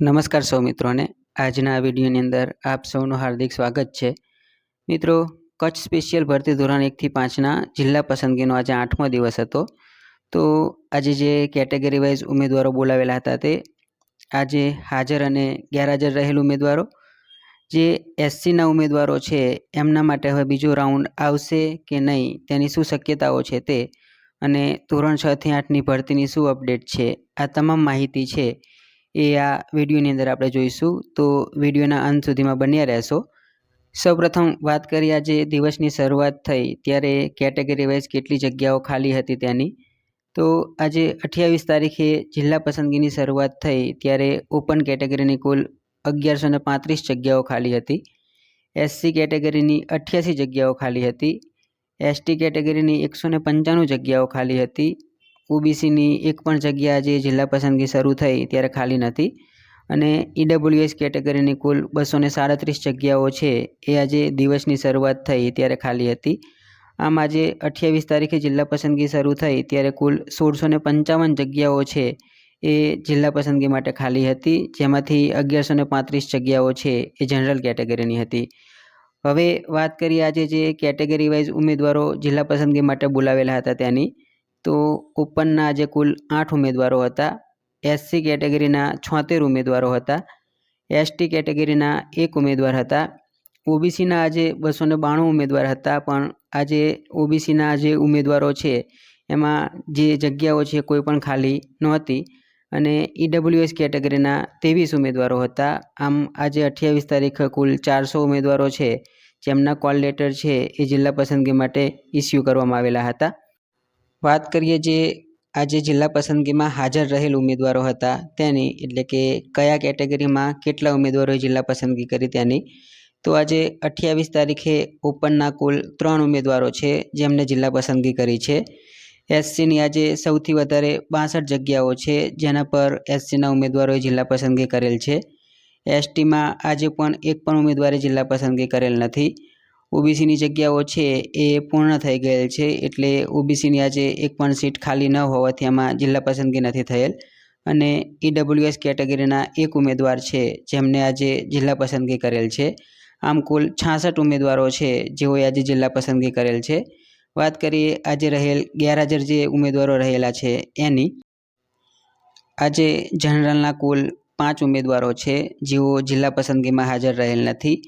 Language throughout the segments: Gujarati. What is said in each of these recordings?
નમસ્કાર સૌ મિત્રોને. આજના આ વિડીયોની અંદર આપ સૌનું હાર્દિક સ્વાગત છે. મિત્રો, કચ્છ સ્પેશિયલ ભરતી ધોરણ એકથી પાંચના જિલ્લા પસંદગીનો આજે આઠમો દિવસ હતો. તો આજે જે કેટેગરી વાઇઝ ઉમેદવારો બોલાવેલા હતા તે આજે હાજર અને ગેરહાજર રહેલ ઉમેદવારો. જે એસસીના ઉમેદવારો છે, એમના માટે હવે બીજો રાઉન્ડ આવશે કે નહીં, તેની શું શક્યતાઓ છે તે અને ધોરણ છથી આઠની ભરતીની શું અપડેટ છે, આ તમામ માહિતી છે. એ આ વિડીયોની અંદર આપણે જોઈશું. તો વિડીયોના અંત સુધીમાં બન્યા રહેશો. સૌપ્રથમ વાત કરીએ આજે દિવસની શરૂઆત થઈ, ત્યારે કેટેગરી વાઇઝ કેટલી જગ્યાઓ ખાલી હતી તેની. તો આજે અઠ્યાવીસ તારીખે જિલ્લા પસંદગીની શરૂઆત થઈ, ત્યારે ઓપન કેટેગરીની કુલ અગિયારસો ને પાંત્રીસ જગ્યાઓ ખાલી હતી. એસસી કેટેગરીની અઠ્યાસી જગ્યાઓ ખાલી હતી. એસટી કેટેગરીની એકસો ને પંચાણું જગ્યાઓ ખાલી હતી. ઓબીસીની એક પણ જગ્યા આજે જિલ્લા પસંદગી શરૂ થઈ ત્યારે ખાલી નથી. અને ઈડબ્લ્યુએસ કેટેગરીની કુલ બસો સાડત્રીસ જગ્યાઓ છે એ આજે દિવસની શરૂઆત થઈ ત્યારે ખાલી હતી. આમ આજે અઠ્યાવીસ તારીખે જિલ્લા પસંદગી શરૂ થઈ ત્યારે કુલ સોળસો ને પંચાવન જગ્યાઓ છે એ જિલ્લા પસંદગી માટે ખાલી હતી, જેમાંથી અગિયારસો પાંત્રીસ જગ્યાઓ છે એ જનરલ કેટેગરીની હતી. હવે વાત કરીએ આજે જે કેટેગરી વાઇઝ ઉમેદવારો જિલ્લા પસંદગી માટે બોલાવેલા હતા ત્યાંની તો ઓપનના આજે કુલ આઠ ઉમેદવારો હતા એસસી કેટેગરીના છોતેર ઉમેદવારો હતા એસટી કેટેગરીના એક ઉમેદવાર હતા ઓબીસીના આજે બસો ને બાણું ઉમેદવાર હતા, પણ આજે ઓબીસીના જે ઉમેદવારો છે, એમાં જે જગ્યાઓ છે કોઈ પણ ખાલી નહોતી અને ઈડબ્લ્યુએસ કેટેગરીના ત્રેવીસ ઉમેદવારો હતા. આમ આજે અઠ્યાવીસ તારીખ કુલ ચારસો ઉમેદવારો છે, જેમના કોલ લેટર છે એ જિલ્લા પસંદગી માટે ઇસ્યુ કરવામાં આવેલા હતા. વાત કરીએ જે આજે જિલ્લા પસંદગીમાં હાજર રહેલ ઉમેદવારો હતા તેની, એટલે કે કયા કેટેગરીમાં કેટલા ઉમેદવારોએ જિલ્લા પસંદગી કરી તેની. તો આજે અઠ્યાવીસ તારીખે ઓપનના કુલ ત્રણ ઉમેદવારો છે જેમને જિલ્લા પસંદગી કરી છે. એસસીની આજે સૌથી વધારે બાસઠ જગ્યાઓ છે જેના પર એસસીના ઉમેદવારોએ જિલ્લા પસંદગી કરેલ છે. એસટીમાં આજે પણ એક પણ ઉમેદવારે જિલ્લા પસંદગી કરેલ નથી. ઓબીસીની જગ્યાઓ છે એ પૂર્ણ થઈ ગયેલ છે એટલે ઓબીસીની આજે એક પણ સીટ ખાલી ન હોવાથી આમાં જિલ્લા પસંદગી નથી થયેલ. અને ઈડબ્લ્યુએસ કેટેગરીના એક ઉમેદવાર છે જેમને આજે જિલ્લા પસંદગી કરેલ છે. આમ કુલ છાસઠ ઉમેદવારો છે જેઓએ આજે જિલ્લા પસંદગી કરેલ છે. વાત કરીએ આજે રહેલ ગેરહાજર જે ઉમેદવારો રહેલા છે એની. આજે જનરલના કુલ પાંચ ઉમેદવારો છે જેઓ જિલ્લા પસંદગીમાં હાજર રહેલ નથી.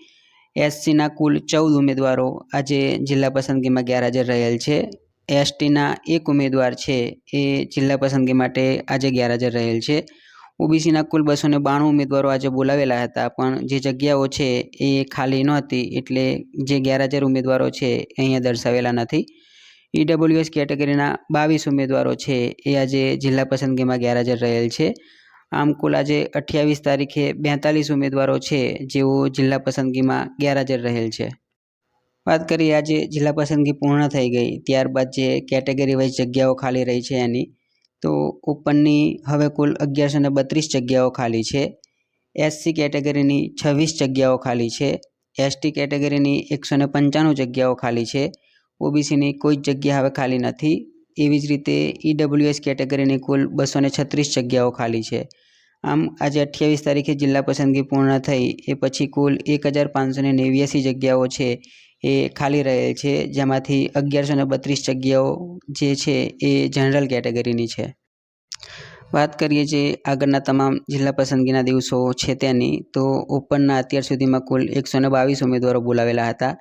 એસસીના કુલ ચૌદ ઉમેદવારો આજે જિલ્લા પસંદગીમાં ગેરહાજર રહેલ છે. એસટીના એક ઉમેદવાર છે એ જિલ્લા પસંદગી માટે આજે ગેરહાજર રહેલ છે. ઓબીસીના કુલ બસો ને બાણું ઉમેદવારો આજે બોલાવેલા હતા, પણ જે જગ્યાઓ છે એ ખાલી નહોતી, એટલે જે ગેરહાજર ઉમેદવારો છે એ અહીંયા દર્શાવેલા નથી. ઈડબ્લ્યુએસ કેટેગરીના બાવીસ ઉમેદવારો છે એ આજે જિલ્લા પસંદગીમાં ગેરહાજર રહેલ છે. આમ કુલ આજે અઠ્યાવીસ તારીખે બેતાલીસ ઉમેદવારો છે, જેઓ જિલ્લા પસંદગીમાં ગેરહાજર રહેલ છે. વાત કરીએ આજે જિલ્લા પસંદગી પૂર્ણ થઈ ગઈ, ત્યારબાદ જે કેટેગરી વાઇઝ જગ્યાઓ ખાલી રહી છે એની, તો ઉપરની હવે કુલ અગિયારસો ને બત્રીસ જગ્યાઓ ખાલી છે. એસસી કેટેગરીની છવ્વીસ જગ્યાઓ ખાલી છે. એસટી કેટેગરીની એકસો ને પંચાણું જગ્યાઓ ખાલી છે. ઓબીસીની કોઈ જ જગ્યા હવે ખાલી નથી. એવી જ રીતે ઈડબ્લ્યુએસ કેટેગરીની કુલ બસો છત્રીસ જગ્યાઓ ખાલી છે. આમ આજે અઠ્યાવીસ તારીખે જિલ્લા પસંદગી પૂર્ણ થઈ. એ પછી કુલ એક હજાર પાંચસો ને નેવ્યાસી જગ્યાઓ છે એ ખાલી રહેલ છે, જેમાંથી અગિયારસો ને બત્રીસ જગ્યાઓ જે છે એ જનરલ કેટેગરીની છે. વાત કરીએ જે આગળના તમામ જિલ્લા પસંદગીના દિવસો છે તેની, તો ઓપનના અત્યાર સુધીમાં કુલ એકસો ને બાવીસ ઉમેદવારો બોલાવેલા હતા,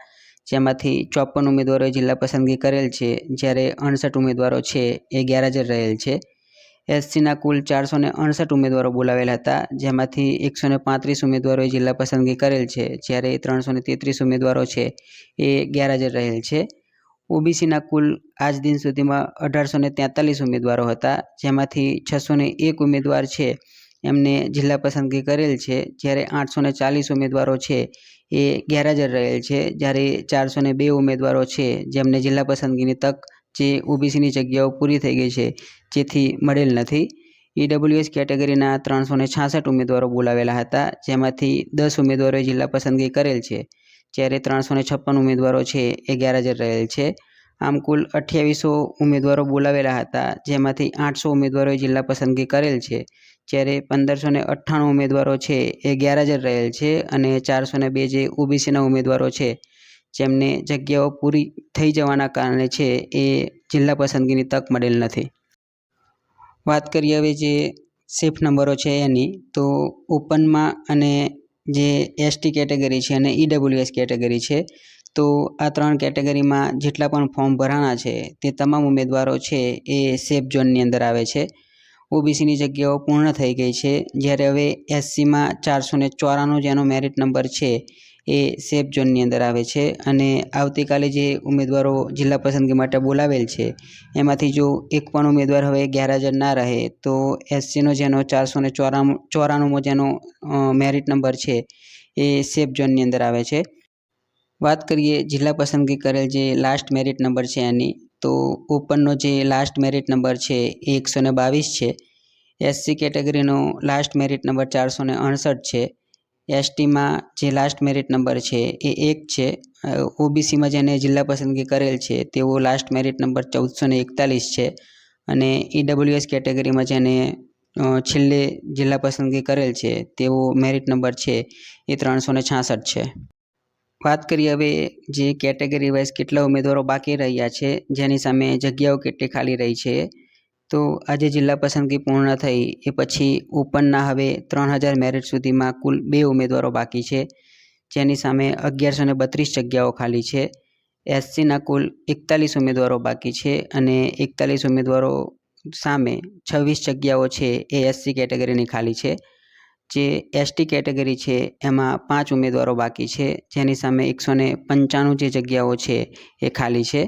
જેમાંથી ચોપન ઉમેદવારોએ જિલ્લા પસંદગી કરેલ છે, જ્યારે અડસઠ ઉમેદવારો છે એ ગેરહાજર રહેલ છે. એસસીના કુલ ચારસો ને અડસઠ ઉમેદવારો બોલાવેલા હતા, જેમાંથી એકસો ને પાંત્રીસ ઉમેદવારોએ જિલ્લા પસંદગી કરેલ છે, જ્યારે ત્રણસો ને તેત્રીસ ઉમેદવારો છે એ ગેરહાજર રહેલ છે. ઓબીસીના કુલ આજ દિન સુધીમાં અઢારસો ને તેતાલીસ ઉમેદવારો હતા, જેમાંથી છસો ને એક ઉમેદવાર છે, એમને જિલ્લા પસંદગી કરેલ છે, જ્યારે આઠસો ને ચાલીસ ઉમેદવારો છે એ ગેરહાજર રહેલ છે, જ્યારે ચારસો ને બે ઉમેદવારો છે, જેમને જિલ્લા પસંદગીની તક જે ઓબીસીની જગ્યાઓ પૂરી થઈ ગઈ છે, જેથી મળેલ નથી. ઈડબ્લ્યુએસ કેટેગરીના ત્રણસો ને છાસઠ ઉમેદવારો બોલાવેલા હતા, જેમાંથી દસ ઉમેદવારોએ જિલ્લા પસંદગી કરેલ છે. જ્યારે ત્રણસો ને છપ્પન ઉમેદવારો છે એ ગેરહાજર રહેલ છે. આમ કુલ અઠ્યાવીસો ઉમેદવારો બોલાવેલા હતા, જેમાંથી આઠસો ઉમેદવારોએ જિલ્લા પસંદગી કરેલ છે. જ્યારે પંદરસો ને અઠ્ઠાણું ઉમેદવારો છે એ ગેરહાજર રહેલ છે અને ચારસો ને બે જે ઓબીસીના ઉમેદવારો છે જેમને જગ્યાઓ પૂરી થઈ જવાના કારણે છે, એ જિલ્લા પસંદગીની તક મળેલ નથી. વાત કરીએ હવે જે સેફ નંબરો છે એની, તો ઓપનમાં અને જે એસટી કેટેગરી છે અને ઈડબ્લ્યુએસ કેટેગરી છે, તો આ ત્રણ કેટેગરીમાં જેટલા પણ ફોર્મ ભરાણા છે, તે તમામ ઉમેદવારો છે એ સેફ ઝોનની અંદર આવે છે. ઓબીસીની જગ્યાઓ પૂર્ણ થઈ ગઈ છે, જ્યારે હવે એસસીમાં ચારસો ને ચોરાણું જેનો મેરિટ નંબર છે એ સેફ ઝોનની અંદર આવે છે અને આવતીકાલે જે ઉમેદવારો જિલ્લા પસંદગી માટે બોલાવેલ છે, એમાંથી જો એક પણ ઉમેદવાર હવે ગેરહાજર ના રહે, તો એસસીનો જેનો ચારસો ને ચોરાણું ચોરાણુંમો જેનો મેરિટ નંબર છે, એ સેફ ઝોનની અંદર આવે છે. વાત કરીએ જિલ્લા પસંદગી કરેલ જે લાસ્ટ મેરિટ નંબર છે એની, તો ઓપનનો જે લાસ્ટ મેરિટ નંબર છે એ એકસો બાવીસ છે. એસસી કેટેગરીનો લાસ્ટ મેરિટ નંબર ચારસો ને અડસઠ છે. એસટીમાં જે લાસ્ટ મેરિટ નંબર છે, એ એક છે. ઓબીસીમાં જેને જિલ્લા પસંદગી કરેલ છે તેવો લાસ્ટ મેરિટ નંબર ચૌદસો ને એકતાલીસ છે. અને ઈડબ્લ્યુએસ કેટેગરીમાં જેને છેલ્લે જિલ્લા પસંદગી કરેલ છે તેવો મેરિટ નંબર છે, એ ત્રણસો ને છાસઠ છે. વાત કરીએ હવે જે કેટેગરી વાઇઝ કેટલા ઉમેદવારો બાકી રહ્યા છે, જેની સામે જગ્યાઓ કેટલી ખાલી રહી છે તો આજે જિલ્લા પસંદગી પૂર્ણ થઈ. એ પછી ઓપનના હવે ત્રણ હજાર મેરિટ સુધીમાં કુલ બે ઉમેદવારો બાકી છે. જેની સામે અગિયારસો ને બત્રીસ જગ્યાઓ ખાલી છે. એસસીના કુલ એકતાલીસ ઉમેદવારો બાકી છે અને એકતાલીસ ઉમેદવારો સામે છવ્વીસ જગ્યાઓ છે એ એસસી કેટેગરીની ખાલી છે. જે એસટી કેટેગરી છે એમાં પાંચ ઉમેદવારો બાકી છે. જેની સામે એકસો ને પંચાણું જે જગ્યાઓ છે એ ખાલી છે.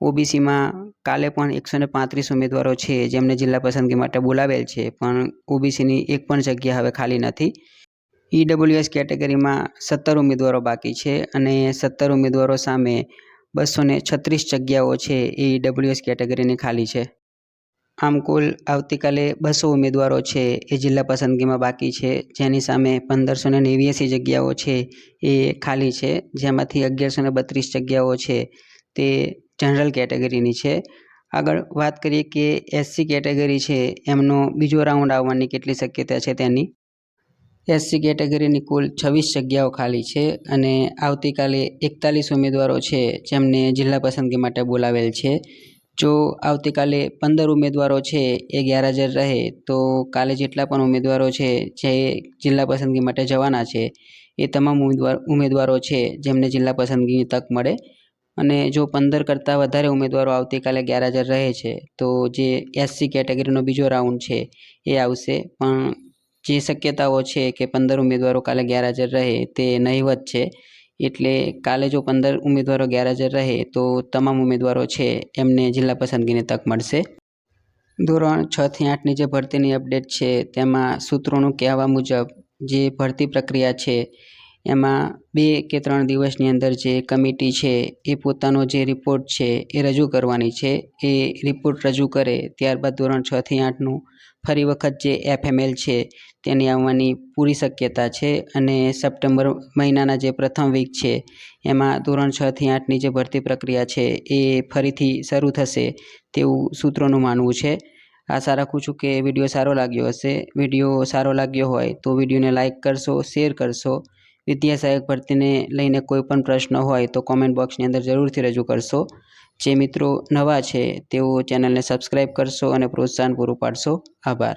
ઓબીસીમાં કાલે પણ એકસો ને પાંત્રીસ ઉમેદવારો છે, જેમને જિલ્લા પસંદગી માટે બોલાવેલ છે, પણ ઓબીસીની એક પણ જગ્યા હવે ખાલી નથી. ઈડબ્લ્યુએસ કેટેગરીમાં સત્તર ઉમેદવારો બાકી છે અને સત્તર ઉમેદવારો સામે બસો ને છત્રીસ જગ્યાઓ છે એ ઈડબ્લ્યુએસ કેટેગરીની ખાલી છે. આમ કુલ આવતીકાલે બસો ઉમેદવારો છે એ જિલ્લા પસંદગીમાં બાકી છે, જેની સામે પંદરસો ને નેવ્યાસી જગ્યાઓ છે એ ખાલી છે, જેમાંથી અગિયારસો ને બત્રીસ જગ્યાઓ છે તે જનરલ કેટેગરીની છે. આગળ વાત કરીએ કે એસસી કેટેગરી છે, એમનો બીજો રાઉન્ડ આવવાની કેટલી શક્યતા છે તેની? એસસી કેટેગરીની કુલ છવ્વીસ જગ્યાઓ ખાલી છે અને આવતીકાલે એકતાલીસ ઉમેદવારો છે જેમને જિલ્લા પસંદગી માટે બોલાવેલ છે. જો આવતીકાલે પંદર ઉમેદવારો છે એ ગેરહાજર રહે, તો કાલે જેટલા પણ ઉમેદવારો છે જે જિલ્લા પસંદગી માટે જવાના છે, એ તમામ ઉમેદવાર, ઉમેદવારો છે જેમને જિલ્લા પસંદગીની તક મળે. અને જો પંદર કરતાં વધારે ઉમેદવારો આવતીકાલે ગેરહાજર રહે છે, તો જે એસસી કેટેગરીનો બીજો રાઉન્ડ છે, એ આવશે. પણ જે શક્યતાઓ છે કે પંદર ઉમેદવારો કાલે ગેરહાજર રહે, તે નહીવત છે. એટલે કાલે જો પંદર ઉમેદવારો ગેરહાજર રહે, તો તમામ ઉમેદવારો છે, એમને જિલ્લા પસંદગીની તક મળશે. ધોરણ છ થી આઠની જે ભરતીની અપડેટ છે, તેમાં સૂત્રોનું કહેવા મુજબ, જે ભરતી પ્રક્રિયા છે એમાં બે કે ત્રણ દિવસની અંદર જે કમિટી છે, એ પોતાનો જે રિપોર્ટ છે, એ રજૂ કરવાની છે. એ રિપોર્ટ રજૂ કરે ત્યારબાદ ધોરણ છ થી આઠનું ફરી વખત જે એફએમએલ છે, તેની આવવાની પૂરી શક્યતા છે અને સપ્ટેમ્બર મહિનાના જે પ્રથમ વીક છે, એમાં ધોરણ છ થી આઠની જે ભરતી પ્રક્રિયા છે, એ ફરીથી શરૂ થશે તેવું સૂત્રોનું માનવું છે. આશા રાખું છું કે વીડિયો સારો લાગ્યો હશે. વીડિયો સારો લાગ્યો હોય તો વિડીયોને લાઇક કરશો શેર કરશો. વિદ્યા સહાયક ભરતીને લઈને કોઈ પણ પ્રશ્ન હોય તો કોમેન્ટ બોક્સની અંદર જરૂરથી રજૂ કરશો. જે મિત્રો નવા છે તેઓ ચેનલને સબસ્ક્રાઈબ કરશો અને પ્રોત્સાહન પૂરું પાડશો. આભાર.